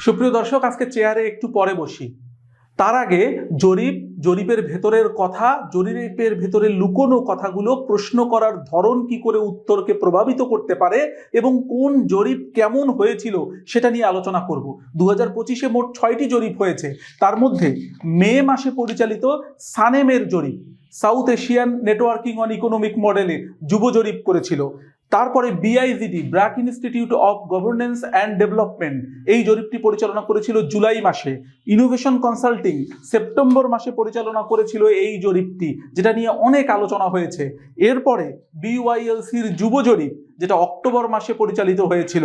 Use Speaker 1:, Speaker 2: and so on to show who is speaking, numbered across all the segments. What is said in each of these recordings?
Speaker 1: সুপ্রিয় দর্শক, আজকে চেয়ারে একটু পরে বসি। তার আগে জরিপ, জরিপের ভেতরের কথা, জরিপের ভেতরে লুকোনো কথাগুলো, প্রশ্ন করার ধরন কি করে উত্তরকে প্রভাবিত করতে পারে এবং কোন জরিপ কেমন হয়েছিল সেটা নিয়ে আলোচনা করব। দু হাজার পঁচিশে মোট ছয়টি জরিপ হয়েছে। তার মধ্যে মে মাসে পরিচালিত সানেমের জরিপ, South Asian networking on economic মডেলে যুব জরিপ করেছিল। তারপরে BIGD BRAC institute of governance and development এই জরিপটি পরিচালনা করেছিল জুলাই মাসে। ইনোভেশন কনসাল্টিং সেপ্টেম্বর মাসে পরিচালনা করেছিল এই জরিপটি, যেটা নিয়ে অনেক আলোচনা হয়েছে। এরপরে বিওয়াইএলসির যুব জরিপ, যেটা অক্টোবর মাসে পরিচালিত হয়েছিল।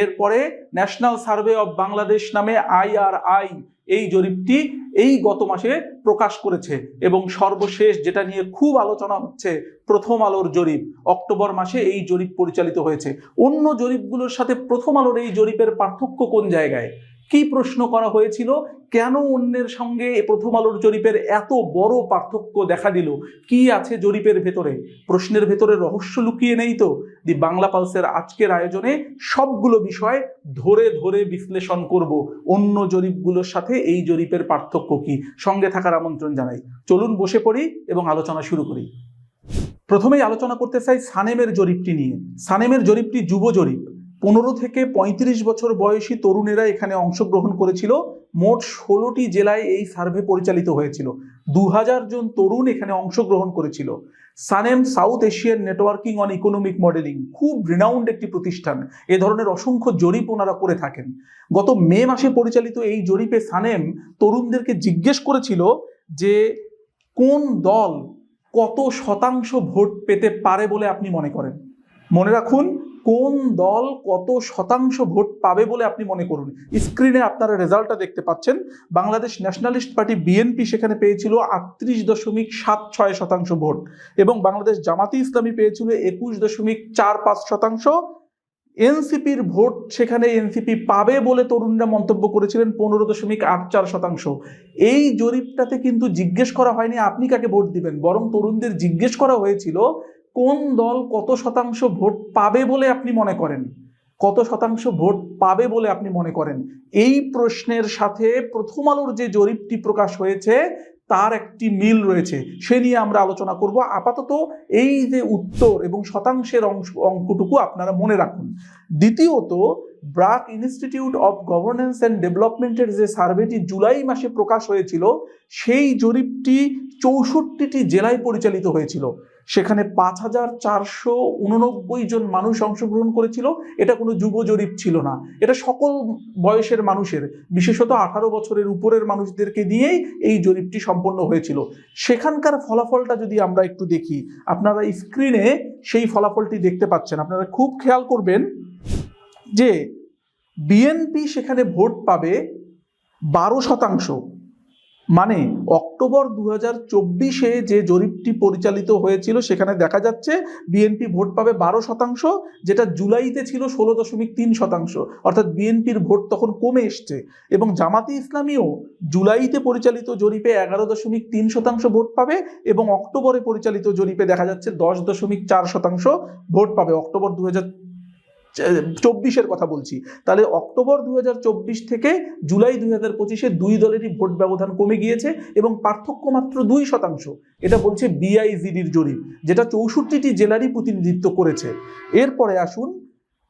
Speaker 1: এরপরে ন্যাশনাল সার্ভে অব বাংলাদেশ নামে আইআরআই এই জরিপটি এই গত মাসে প্রকাশ করেছে এবং সর্বশেষ যেটা নিয়ে খুব আলোচনা হচ্ছে, প্রথম আলোর জরিপ। অক্টোবর মাসে এই জরিপ পরিচালিত হয়েছে। অন্য জরিপগুলোর সাথে প্রথম আলোর এই জরিপের পার্থক্য কোন জায়গায়? কি প্রশ্ন করা হয়েছিল? কেন অন্যের সঙ্গে প্রথম আলোর জরিপের এত বড় পার্থক্য দেখা দিল? কি আছে জরিপের ভেতরে? প্রশ্নের ভেতরে রহস্য লুকিয়ে নেই তো? দি বাংলা পালসের আজকের আয়োজনে সবগুলো বিষয় ধরে ধরে বিশ্লেষণ করব। অন্য জরিপগুলোর সাথে এই জরিপের পার্থক্য কি? সঙ্গে থাকার আমন্ত্রণ জানাই। চলুন বসে পড়ি এবং আলোচনা শুরু করি। প্রথমেই আলোচনা করতে চাই সানেমের জরিপটি নিয়ে। সানেমের জরিপটি যুব জরিপ। পনেরো থেকে পঁয়ত্রিশ বছর বয়সী তরুণেরা এখানে অংশগ্রহণ করেছিল। মোট ষোলোটি জেলায় এই সার্ভে পরিচালিত হয়েছিল। দু হাজার জন তরুণ এখানে অংশগ্রহণ করেছিল। SANEM South Asian networking on economic modeling, খুব রিনাউন্ড একটি প্রতিষ্ঠান। এ ধরনের অসংখ্য জরিপ ওনারা করে থাকেন। গত মে মাসে পরিচালিত এই জরিপে সানেম তরুণদেরকে জিজ্ঞেস করেছিল যে, কোন দল কত শতাংশ ভোট পেতে পারে বলে আপনি মনে করেন? মনে রাখুন কোন দল কত শতাংশ ভোট পাবে বলে আপনি মনে করুন। স্ক্রিনে আপনারা রেজাল্টটা দেখতে পাচ্ছেন। বাংলাদেশ ন্যাশনালিস্ট পার্টি বিএনপি সেখানে পেয়েছিল আটত্রিশ দশমিক সাত ছয় শতাংশ ভোট এবং বাংলাদেশ জামাতি ইসলামী পেয়েছিল একুশ দশমিক চার পাঁচ শতাংশ। এনসিপির ভোট সেখানে এনসিপি পাবে বলে তরুণরা মন্তব্য করেছিলেন পনেরো দশমিক আট চার শতাংশ। এই জরিপটাতে কিন্তু জিজ্ঞেস করা হয়নি আপনি কাকে ভোট দিবেন, বরং তরুণদের জিজ্ঞেস করা হয়েছিল কোন দল কত শতাংশ ভোট পাবে বলে আপনি মনে করেন? কত শতাংশ ভোট পাবে বলে আপনি মনে করেন? এই প্রশ্নের সাথে প্রথম আলোর যে জরিপটি প্রকাশ হয়েছে, তার একটি মিল রয়েছে। সে নিয়ে আমরা আলোচনা করব। আপাতত এই যে উত্তর এবং শতাংশের অংশ অঙ্কটুকু আপনারা মনে রাখুন। দ্বিতীয়ত BRAC institute of governance and ডেভেলপমেন্টের যে সার্ভেটি জুলাই মাসে প্রকাশ হয়েছিল, সেই জরিপটি চৌষট্টিটি জেলায় পরিচালিত হয়েছিল। সেখানে পাঁচ হাজার চারশো উননব্বই জন মানুষ অংশগ্রহণ করেছিল। এটা কোনো যুব জরিপ ছিল না। এটা সকল বয়সের মানুষের, বিশেষত আঠারো বছরের উপরের মানুষদেরকে দিয়েই এই জরিপটি সম্পন্ন হয়েছিল। সেখানকার ফলাফলটা যদি আমরা একটু দেখি, আপনারা স্ক্রিনে সেই ফলাফলটি দেখতে পাচ্ছেন। আপনারা খুব খেয়াল করবেন যে বিএনপি সেখানে ভোট পাবে বারো শতাংশ। মানে অক্টোবর দু হাজার চব্বিশে যে জরিপটি পরিচালিত হয়েছিল, সেখানে দেখা যাচ্ছে বিএনপি ভোট পাবে বারো শতাংশ, যেটা জুলাইতে ছিল ষোলো দশমিক তিন শতাংশ। অর্থাৎ বিএনপির ভোট তখন কমে এসছে এবং জামাতি ইসলামীও জুলাইতে পরিচালিত জরিপে এগারো দশমিক তিন শতাংশ ভোট পাবে এবং অক্টোবরে পরিচালিত জরিপে দেখা যাচ্ছে দশ দশমিক চার শতাংশ ভোট পাবে। অক্টোবর দু হাজার চব্বিশের কথা বলছি। তাহলে অক্টোবর দুই হাজার চব্বিশ থেকে জুলাই দুই হাজার পঁচিশে দুই দলেরই ভোট ব্যবধান কমে গিয়েছে এবং পার্থক্য মাত্র দুই শতাংশ। এটা বলছে বিআইজিডির জরিপ, যেটা চৌষট্টিটি জেলারই প্রতিনিধিত্ব করেছে। এরপরে আসুন,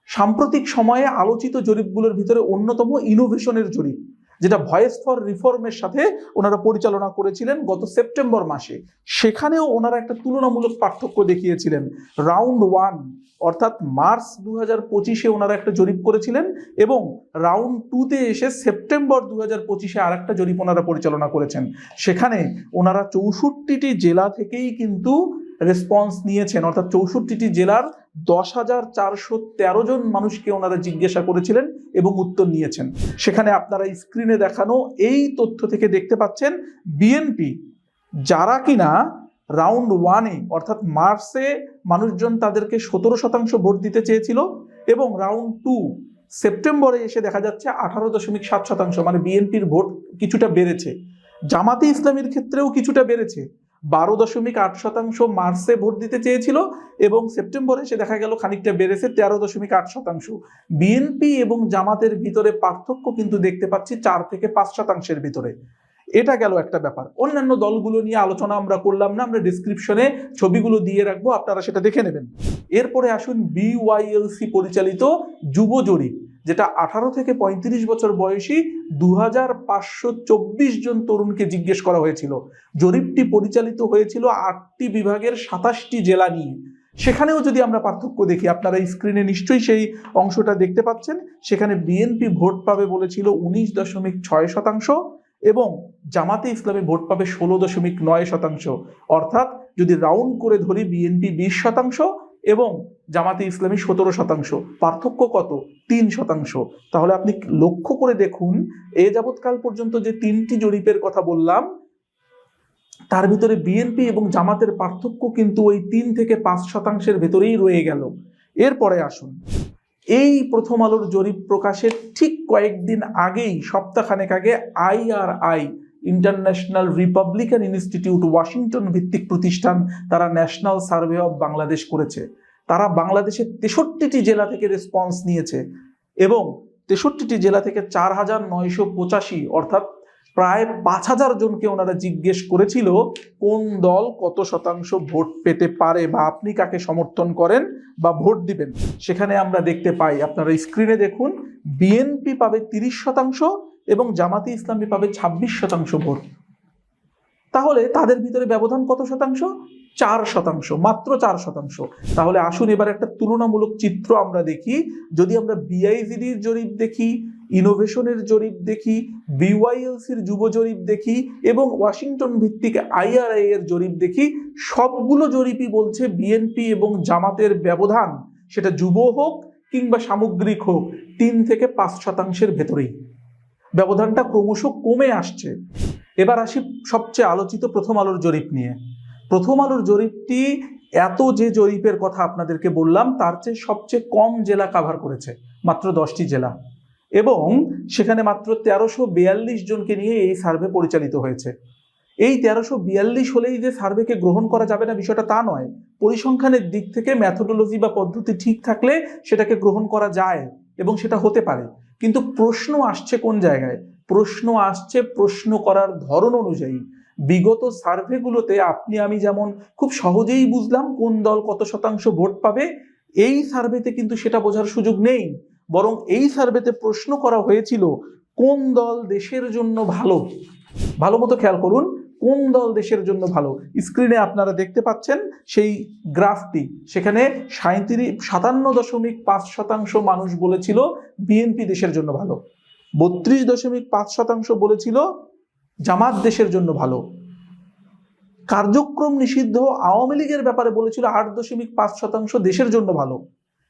Speaker 1: সাম্প্রতিক সময়ে আলোচিত জরিপগুলোর ভিতরে অন্যতম ইনোভেশনের জরিপ। যেটা ভয়েস ফর রিফর্মের সাথে ওনারা পরিচালনা করেছিলেন গত সেপ্টেম্বর মাসে। সেখানেও ওনারা একটা তুলনামূলক পার্থক্য দেখিয়েছিলেন। রাউন্ড ওয়ান, অর্থাৎ মার্চ দু হাজার পঁচিশে ওনারা একটা জরিপ করেছিলেন এবং রাউন্ড টুতে এসে সেপ্টেম্বর দু হাজার পঁচিশে আর একটা জরিপ ওনারা পরিচালনা করেছেন। সেখানে ওনারা চৌষট্টিটি জেলা থেকেই কিন্তু রেসপন্স নিয়েছেন, অর্থাৎ চৌষট্টিটি জেলার দশ হাজার চারশো তেরো জন মানুষকে ওনারা জিজ্ঞাসা করেছিলেন এবং উত্তর নিয়েছেন। সেখানে আপনারা স্ক্রিনে দেখানো এই তথ্য থেকে দেখতে পাচ্ছেন বিএনপি যারা কিনা রাউন্ড ওয়ানে অর্থাৎ মার্চে মানুষজন তাদেরকে সতেরো শতাংশ ভোট দিতে চেয়েছিল এবং রাউন্ড টু সেপ্টেম্বরে এসে দেখা যাচ্ছে আঠারো দশমিক সাত শতাংশ মানে বিএনপির ভোট কিছুটা বেড়েছে। জামাতে ইসলামের ক্ষেত্রেও কিছুটা বেড়েছে। বারো দশমিক আট শতাংশ মার্চে ভোট দিতে চেয়েছিল এবং সেপ্টেম্বরে সে দেখা গেল খানিকটা বেড়েছে তেরো দশমিক আট শতাংশ। বিএনপি এবং জামাতের ভিতরে পার্থক্য কিন্তু দেখতে পাচ্ছি চার থেকে পাঁচ শতাংশের ভিতরে। এটা গেল একটা ব্যাপার। অন্যান্য দলগুলো নিয়ে আলোচনা আমরা করলাম না, আমরা ডিসক্রিপশনে ছবিগুলো দিয়ে রাখব, আপনারা সেটা দেখে নেবেন। এরপরে আসুন বিওয়াইএলসি পরিচালিত যুব জরিপ। যেটা আঠারো থেকে পঁয়ত্রিশ বছর বয়সী দু হাজার পাঁচশো চব্বিশ জন তরুণকে জিজ্ঞেস করা হয়েছিল। জরিপটি পরিচালিত হয়েছিল আটটি বিভাগের সাতাশটি জেলা নিয়ে। সেখানেও যদি আমরা পার্থক্য দেখি, আপনারা স্ক্রিনে নিশ্চয়ই সেই অংশটা দেখতে পাচ্ছেন। সেখানে বিএনপি ভোট পাবে বলেছিল উনিশ দশমিক ছয় শতাংশ এবং জামাতে ইসলামী ভোট পাবে ষোলো দশমিক নয় শতাংশ। অর্থাৎ যদি রাউন্ড করে ধরি বিএনপি বিশ শতাংশ এবং জামাতে ইসলামী সতেরো শতাংশ, পার্থক্য কত? তিন শতাংশ। তাহলে আপনি লক্ষ্য করে দেখুন, এ যাবৎকাল পর্যন্ত যে তিনটি জরিপের কথা বললাম, তার ভিতরে বিএনপি এবং জামাতের পার্থক্য কিন্তু ওই তিন থেকে পাঁচ শতাংশের ভেতরেই রয়ে গেল। এরপরে আসুন। এই প্রথম আলোর জরিপ প্রকাশের ঠিক কয়েকদিন আগেই, সপ্তাহখানেক আগে IRI international republican institute Washington ভিত্তিক প্রতিষ্ঠান তারা ন্যাশনাল সার্ভে অব বাংলাদেশ করেছে। তারা বাংলাদেশের তেষট্টিটি জেলা থেকে রেসপন্স নিয়েছে এবং তেষট্টিটি জেলা থেকে চার হাজার নয়শো পঁচাশি, অর্থাৎ প্রায় পাঁচ হাজার জনকে ওনারা জিজ্ঞেস করেছিল, কোন দল কত শতাংশ ভোট পেতে পারে বা আপনি কাকে সমর্থন করেন বা ভোট দিবেন? সেখানে আমরা দেখতে পাই, আপনারা স্ক্রিনে দেখুন বিএনপি পাবে তিরিশ শতাংশ এবং জামাতি ইসলামী পাবে ছাব্বিশ শতাংশ ভোট। তাহলে তাদের ভিতরে ব্যবধান কত শতাংশ? চার শতাংশ, মাত্র চার শতাংশ। তাহলে আসুন এবার একটা তুলনামূলক চিত্র আমরা দেখি। যদি আমরা বিআইজিডির জরিপ দেখি ইনোভেশনের জরিপ দেখি বিওয়াইএলসির যুব জরিপ দেখি, এবং ওয়াশিংটন ভিত্তিক আইআরআই এর জরিপ দেখি, সবগুলো জরিপই বলছে বিএনপি এবং জামাতের ব্যবধান, সেটা যুব হোক কিংবা সামগ্রিক হোক, তিন থেকে পাঁচ শতাংশের ভেতরেই। ব্যবধানটা ক্রমশ কমে আসছে। এবার আসি সবচেয়ে আলোচিত প্রথম আলোর জরিপ নিয়ে। প্রথম আলোর জরিপটি এত যে জরিপের কথা আপনাদেরকে বললাম, তার চেয়ে সবচেয়ে কম জেলা কাভার করেছে, মাত্র দশটি জেলা। এবং সেখানে মাত্র তেরোশো বিয়াল্লিশ জনকে নিয়ে এই সার্ভে পরিচালিত হয়েছে। এই তেরোশো বিয়াল্লিশ হলেই যে সার্ভেকে গ্রহণ করা যাবে না, বিষয়টা তা নয়। পরিসংখ্যানের দিক থেকে ম্যাথোডোলজি বা পদ্ধতি ঠিক থাকলে সেটাকে গ্রহণ করা যায় এবং সেটা হতে পারে। কিন্তু প্রশ্ন আসছে কোন জায়গায়? প্রশ্ন আসছে প্রশ্ন করার ধরন অনুযায়ী। বিগত সার্ভেগুলোতে আপনি, আমি যেমন খুব সহজেই বুঝলাম কোন দল কত শতাংশ ভোট পাবে, এই সার্ভেতে কিন্তু সেটা বোঝার সুযোগ নেই। বরং এই সার্ভেতে প্রশ্ন করা হয়েছিল কোন দল দেশের জন্য ভালো। ভালো মতো খেয়াল করুন কোন দল দেশের জন্য ভালো? স্ক্রিনে আপনারা দেখতে পাচ্ছেন সেই গ্রাফটি। সেখানে সাঁত্রিশ সাতান্ন দশমিক পাঁচ শতাংশ মানুষ বলেছিল বিএনপি দেশের জন্য ভালো। বত্রিশ দশমিক পাঁচ শতাংশ বলেছিল জামাত দেশের জন্য ভালো। কার্যক্রম নিষিদ্ধ আওয়ামী লীগের ব্যাপারে বলেছিল আট দশমিক পাঁচ শতাংশ দেশের জন্য ভালো।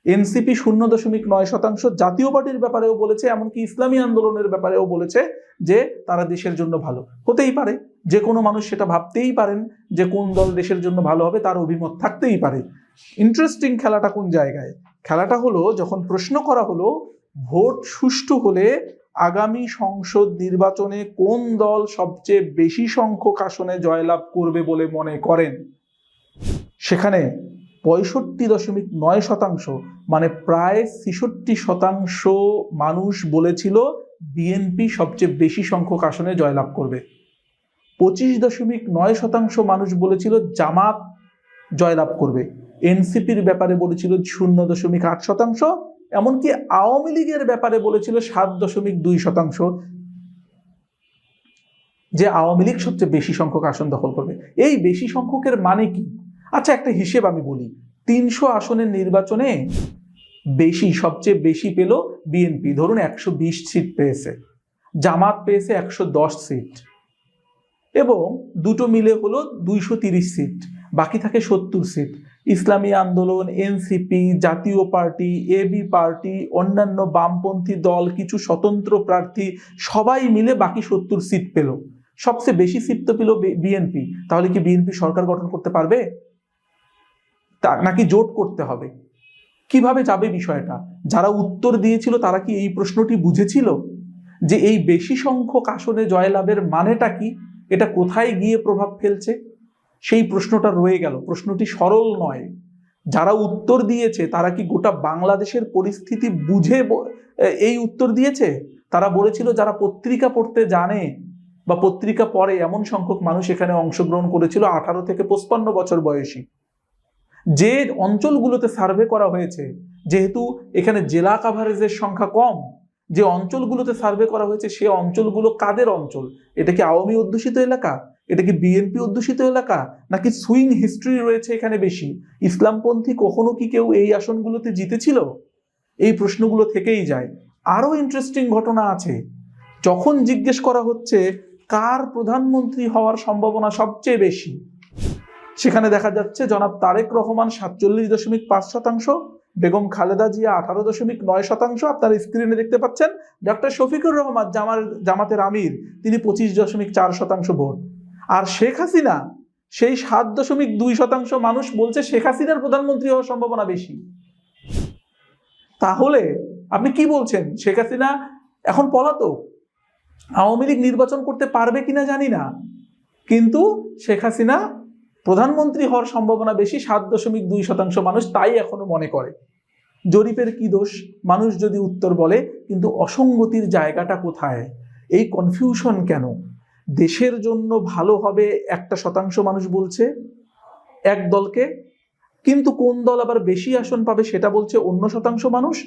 Speaker 1: এনসিপি শূন্য দশমিক নয় শতাংশ জাতীয় পার্টির ব্যাপারেও বলেছে, এমনকি ইসলামী আন্দোলনের ব্যাপারেও বলেছে যে তারা দেশের জন্য ভালো। হতেই পারে। যে কোনো মানুষ সেটা ভাবতেই পারেন যে কোন দল দেশের জন্য ভালো হবে, তার অভিমত থাকতেই পারে। ইন্টারেস্টিং খেলাটা কোন জায়গায়? খেলাটা হলো, যখন প্রশ্ন করা হলো, ভোট সুষ্ঠু হলে আগামী সংসদ নির্বাচনে কোন দল সবচেয়ে বেশি সংখ্যক আসনে জয়লাভ করবে বলে মনে করেন? সেখানে পঁয়ষট্টি দশমিক নয় শতাংশ মানে প্রায় ছেষট্টি শতাংশ মানুষ বলেছিল, বিএনপি সবচেয়ে বেশি সংখ্যক আসনে জয়লাভ করবে। পঁচিশ দশমিক নয় শতাংশ মানুষ বলেছিল জামাত জয়লাভ করবে। এনসিপির ব্যাপারে বলেছিল শূন্য দশমিক আট শতাংশ, এমনকি আওয়ামী লীগের ব্যাপারে বলেছিল সাত দশমিক দুই শতাংশ। যে আওয়ামী লীগ সবচেয়ে বেশি সংখ্যক আসন দখল করবে। এই বেশি সংখ্যকের মানে কি? আচ্ছা একটা হিসেব আমি বলি। তিনশো আসনের নির্বাচনে বেশি, সবচেয়ে বেশি পেল বিএনপি। ধরুন একশো বিশ সিট পেয়েছে। জামাত পেয়েছে একশো দশ সিট। এবং দুটো মিলে হলো দুইশো তিরিশ সিট, বাকি থাকে সত্তর সিট। ইসলামী আন্দোলন, এনসিপি, জাতীয় পার্টি এবি পার্টি, অন্যান্য বামপন্থী দল, কিছু স্বতন্ত্র প্রার্থী, সবাই মিলে বাকি সত্তর সিট পেল। সবচেয়ে বেশি সিট তো পেল বিএনপি। তাহলে কি বিএনপি সরকার গঠন করতে পারবে? তা, নাকি জোট করতে হবে? কীভাবে যাবে বিষয়টা? যারা উত্তর দিয়েছিল তারা কি এই প্রশ্নটি বুঝেছিল? যে এই বেশি সংখ্যক আসনে জয়লাভের মানেটা কি? এটা কোথায় গিয়ে প্রভাব ফেলছে? সেই প্রশ্নটা রয়ে গেল। প্রশ্নটি সরল নয়। যারা উত্তর দিয়েছে, তারা কি গোটা বাংলাদেশের পরিস্থিতি বুঝে এই উত্তর দিয়েছে? তারা বলেছিল, যারা পত্রিকা পড়তে জানে বা পত্রিকা পড়ে, এমন সংখ্যক মানুষ এখানে অংশগ্রহণ করেছিল আঠারো থেকে পঁচপান্ন বছর বয়সী। যে অঞ্চলগুলোতে সার্ভে করা হয়েছে, যেহেতু এখানে জেলা কাভারেজের সংখ্যা কম যে অঞ্চলগুলোতে সার্ভে করা হয়েছে, সে অঞ্চলগুলো কাদের অঞ্চল? এটা কি আওয়ামী অধ্যুষিত এলাকা? এটা কি বিএনপি অধ্যুষিত এলাকা? নাকি সুইং হিস্ট্রি রয়েছে এখানে বেশি? ইসলামপন্থী কখনো কি কেউ এই আসনগুলোতে জিতেছিল? এই প্রশ্নগুলো থেকেই যায়। আরও ইন্টারেস্টিং ঘটনা আছে। যখন জিজ্ঞেস করা হচ্ছে, কার প্রধানমন্ত্রী হওয়ার সম্ভাবনা সবচেয়ে বেশি? সেখানে দেখা যাচ্ছে জনাব তারেক রহমান সাতচল্লিশ দশমিক পাঁচ শতাংশ বেগম খালেদা জিয়া আঠারো দশমিক নয় শতাংশ আপনার স্ক্রিনে দেখতে পাচ্ছেন। ডক্টর শফিকুর রহমান জামার জামাতের আমির, তিনি পঁচিশ দশমিক চার শতাংশ ভোট। আর শেখ হাসিনা, সেই সাত দশমিক দুই শতাংশ মানুষ বলছে শেখ হাসিনার প্রধানমন্ত্রী হওয়ার সম্ভাবনা বেশি। তাহলে আপনি কি বলছেন? শেখ হাসিনা এখন পলাতক। আওয়ামী লীগ নির্বাচন করতে পারবে কিনা জানি না। কিন্তু শেখ হাসিনা প্রধানমন্ত্রী হওয়ার সম্ভাবনা বেশি, সাত দশমিক দুই শতাংশ মানুষ তাই এখনও মনে করে। জরিপের কি দোষ? মানুষ যদি উত্তর বলে, কিন্তু অসঙ্গতির জায়গাটা কোথায়? এই কনফিউশন কেন? দেশের জন্য ভালো হবে একটা শতাংশ মানুষ বলছে, এক দলকে, কিন্তু কোন দল আবার বেশি আসন পাবে সেটা বলছে অন্য শতাংশ মানুষ।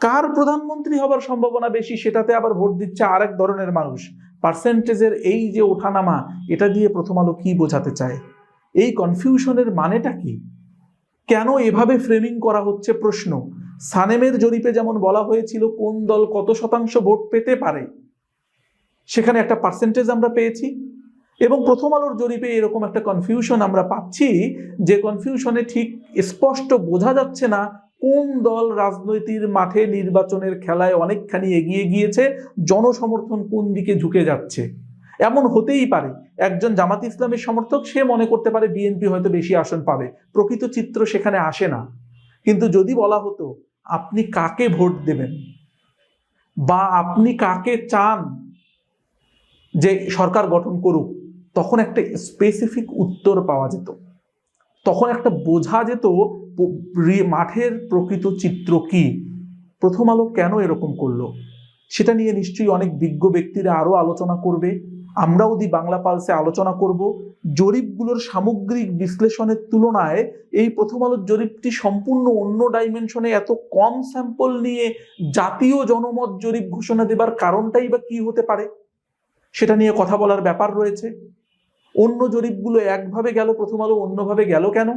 Speaker 1: কার প্রধানমন্ত্রী হবার সম্ভাবনা বেশি সেটাতে আবার ভোট দিচ্ছে আরেক ধরনের মানুষ। পার্সেন্টেজের এই যে ওঠানামা, এটা দিয়ে প্রথম আলো কি বোঝাতে চায়? এই কনফিউশনের মানেটা কি? কেন এভাবে ফ্রেমিং করা হচ্ছে প্রশ্ন? সানেমের জরিপে যেমন বলা হয়েছিল, কোন দল কত শতাংশ ভোট পেতে পারে? সেখানে একটা পার্সেন্টেজ আমরা পেয়েছি। এবং প্রথম আলোর জরিপে এরকম একটা কনফিউশন আমরা পাচ্ছি, যে কনফিউশনে ঠিক স্পষ্ট বোঝা যাচ্ছে না কোন দল রাজনৈতিক মাঠে নির্বাচনের খেলায় অনেকখানি এগিয়ে গিয়েছে, জনসমর্থন কোন দিকে ঝুঁকে যাচ্ছে। এমন হতেই পারে। একজন জামাত ইসলামের সমর্থক, সে মনে করতে পারে বিএনপি হয়তো বেশি আসন পাবে। প্রকৃত চিত্র সেখানে আসে না। কিন্তু যদি বলা হতো, আপনি কাকে ভোট দেবেন? বা আপনি কাকে চান যে সরকার গঠন করুক? তখন একটা স্পেসিফিক উত্তর পাওয়া যেত। তখন একটা বোঝা যেত মাঠের প্রকৃত চিত্র কি? প্রথম আলো কেন এরকম করল? সেটা নিয়ে নিশ্চয়ই অনেক বিজ্ঞ ব্যক্তিরা আরও আলোচনা করবে। আমরাও দি বাংলা পালসে আলোচনা করব, জরিপগুলোর সামগ্রিক বিশ্লেষণের তুলনায় এই প্রথম আলোর জরিপটি সম্পূর্ণ অন্য ডাইমেনশনে এত কম স্যাম্পল নিয়ে জাতীয় জনমত জরিপ ঘোষণা দেবার কারণটাই বা কি হতে পারে? সেটা নিয়ে কথা বলার ব্যাপার রয়েছে। অন্য জরিপগুলো একভাবে গেল, প্রথম আলো অন্যভাবে গেল কেন?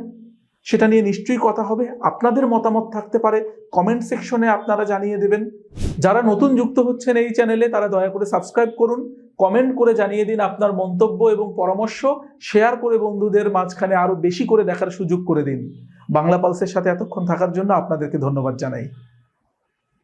Speaker 1: সেটা নিয়ে নিশ্চয়ই কথা হবে। আপনাদের মতামত থাকতে পারে। কমেন্ট সেকশনে আপনারা জানিয়ে দেবেন। যারা নতুন যুক্ত হচ্ছেন এই চ্যানেলে তারা দয়া করে সাবস্ক্রাইব করুন। কমেন্ট করে জানিয়ে দিন আপনার মন্তব্য এবং পরামর্শ। শেয়ার করে বন্ধুদের মাঝখানে আরও বেশি করে দেখার সুযোগ করে দিন। বাংলা পালসের সাথে এতক্ষণ থাকার জন্য আপনাদেরকে ধন্যবাদ জানাই।